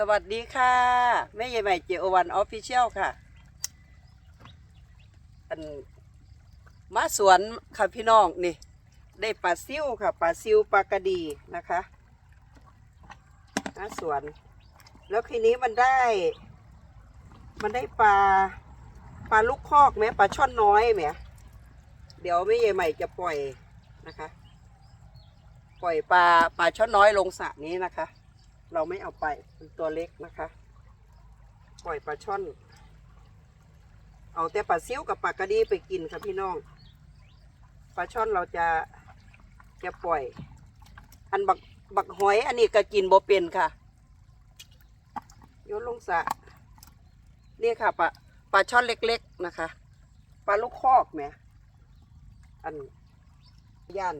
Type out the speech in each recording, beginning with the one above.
สวัสดีค่ะ แม่ใหญ่ใหม่เจโอวันออฟฟิเชียลค่ะ อันมาสวนค่ะพี่น้องนี่ ได้ปลาซิวค่ะปลาซิวปลากระดีนะคะมาสวน แล้วทีนี้มันได้ มันได้ปลาปลาลูกคอกไหมปลาช่อนน้อยไหมเดี๋ยวแม่ใหญ่ใหม่จะปล่อยนะคะ ปล่อยปลาปลาช่อนน้อยลงสระนี้นะคะ เราไม่เอาไปเป็นตัวเล็กนะคะ ปล่อยปลาช่อน เอาแต่ปลาซิวกับปลากระดีไปกินค่ะพี่น้อง ปลาช่อนเราจะจะปล่อย อันบักบักหอย อันนี้ก็กินบ่เป็นค่ะโยนลงสระนี่ค่ะปลาปลาช่อนเล็ก ๆนะคะ ปลาลูกคอกแหมอันย่าน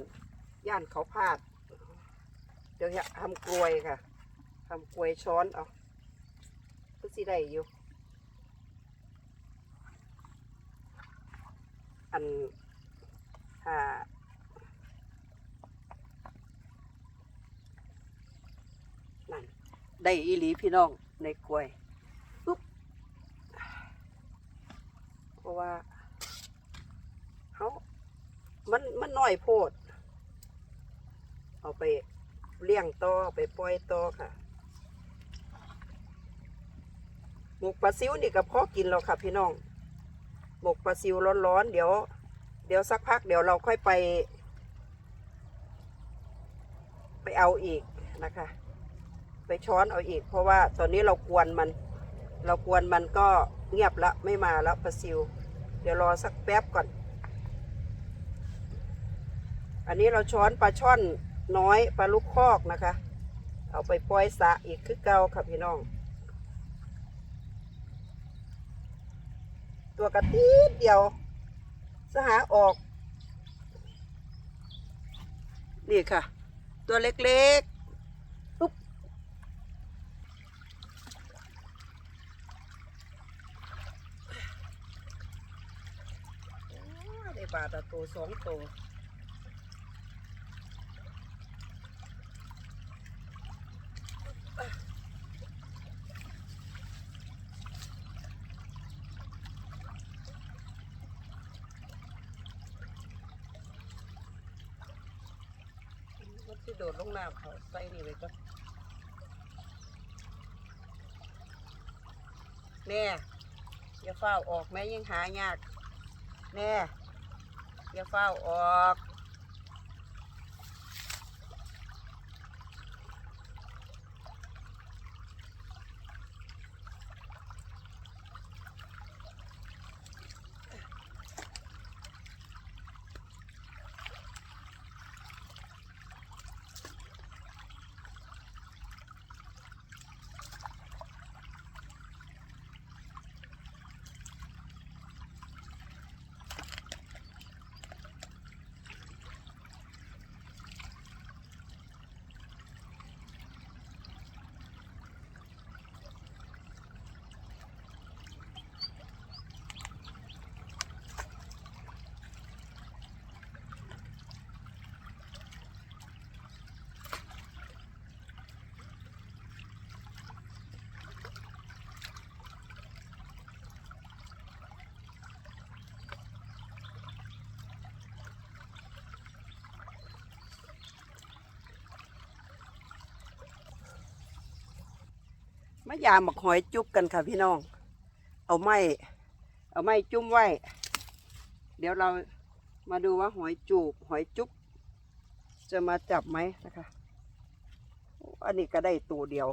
ย่านเขาพาด เดี๋ยวจะทำกลวยค่ะ ทำกลวยช้อนเอาก็สิได้อยู่ อันถ้านั่นได้อีหลีพี่น้องในกลวยปุ๊บเพราะว่าเขามันมันน้อยโพด เอาไปเลี้ยงต่อไปปล่อยต่อค่ะ หมกปลาซิวนี่ก็พอกินแล้วค่ะพี่น้อง หมกปลาซิวร้อนๆเดี๋ยว เดี๋ยวสักพักเดี๋ยวเราค่อยไป ไปเอาอีกนะคะ ไปช้อนเอาอีก เพราะว่าตอนนี้เรากวนมัน เรากวนมันก็เงียบละไม่มาแล้วปลาซิว เดี๋ยวรอสักแป๊บก่อน อันนี้เราช้อนปลาช่อนน้อยปลาลูกคอกนะคะ เอาไปปล่อยสะอีกคือเก่าค่ะพี่น้อง ตัวกระติดเดียว สหาออก นี่ค่ะ ตัวเล็กๆปุ๊บได้บาทละตัวสองตัว ที่โดดลงน้ำเขาใส่นี่ไว้ก็แน่อย่าเฝ้าออกแม่ยังหายากแน่อย่าเฝ้าออก มายามหมักหอยจุ๊บกันค่ะพี่น้อง เอาไม้เอาไม้จุ้มไว้ เดี๋ยวเรามาดูว่าหอยจูบหอยจุ๊บจะมาจับไหมนะคะ อันนี้ก็ได้ตัวเดียว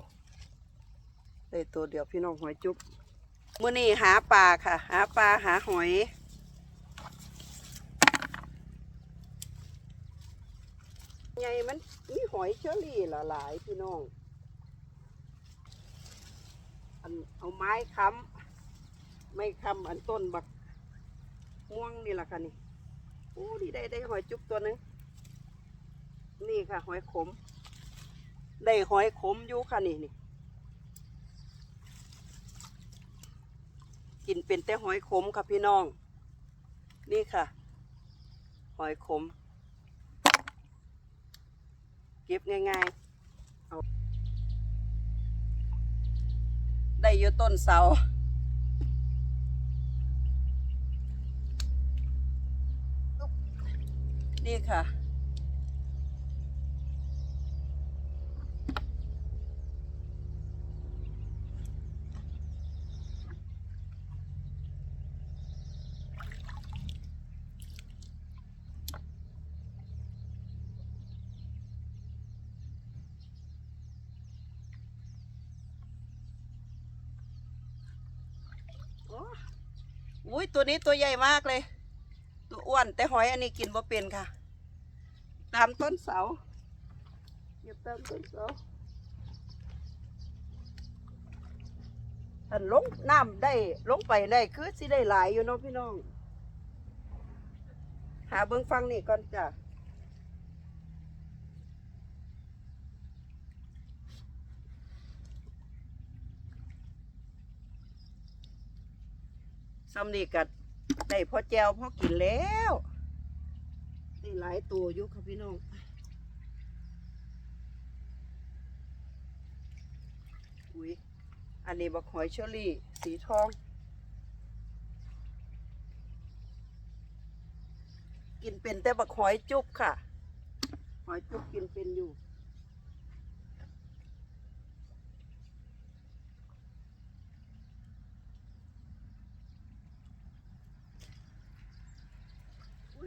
ได้ตัวเดียวพี่น้องหอยจุ๊บมื่อนี้หาปลาค่ะ หาปลาหาหอยไงมันมีหอยเชอรี่ละหลายพี่น้อง อันเอาไม้ค้ำไม่ค้ำอันต้นบักม่วงนี่แหละค่ะนี่โอ้ดีได้ได้หอยจุ๊บตัวหนึงนี่ค่ะ หอยขม ได้หอยขมอยู่ค่ะนี่นี่กินเป็นแต่หอยขมค่ะพี่น้อง นี่ค่ะ หอยขม เก็บง่ายๆ ได้อยู่ต้นเสานี่ค่ะ อุ้ยตัวนี้ตัวใหญ่มากเลย ตัวอ้วนแต่หอยอันนี้กินบ่เป็นค่ะ ตามต้นเสาเหยียบตามต้นเสาถ้าลงน้ำได้ลงไปได้คือสิได้หลายอยู่เนาะพี่น้อง หาเบิ้องฟังนี่ก่อนจ้ะ ซ้ำนี่กัดได้พอแจวพอกินแล้วได้หลายตัวยู่ค่ะพี่น้องอุ้ยอันนี้บักหอยเชอรี่ สีทอง กินเป็นแต่บักหอยจุบค่ะ หอยจุบกินเป็นอยู่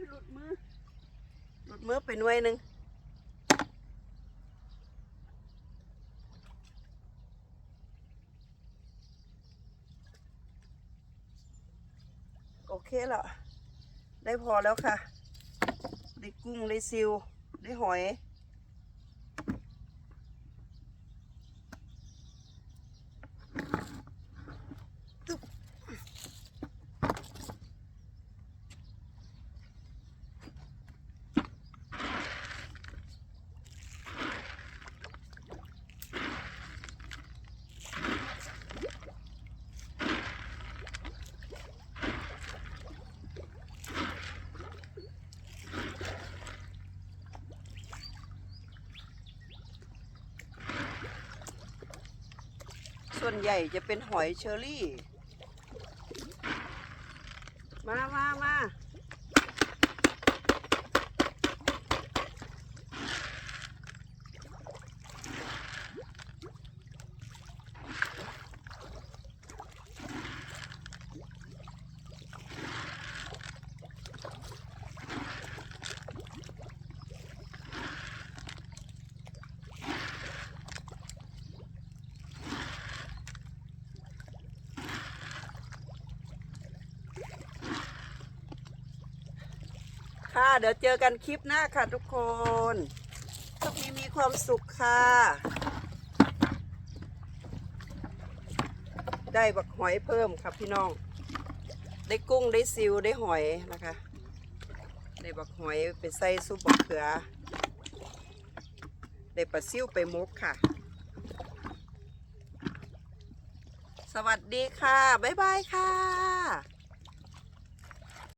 หลุดมือ เมือไปหน่วยหนึ่งโอเคแล้ว ได้พอแล้วค่ะ ได้กุ้ง ได้ซิว ได้หอย ส่วนใหญ่จะเป็นหอยเชอรี่ มามามา ค่ะ เดี๋ยวเจอกันคลิปหน้าค่ะทุกคนทุกนี้มีความสุขค่ะ ได้บักหอยเพิ่มครับพี่น้อง ได้กุ้งได้ซิวได้หอยนะคะ ได้บักหอยไปใส่ซุปบักเขือ ได้ปลาซิวไปมกค่ะ สวัสดีค่ะ บ๊ายบายค่ะ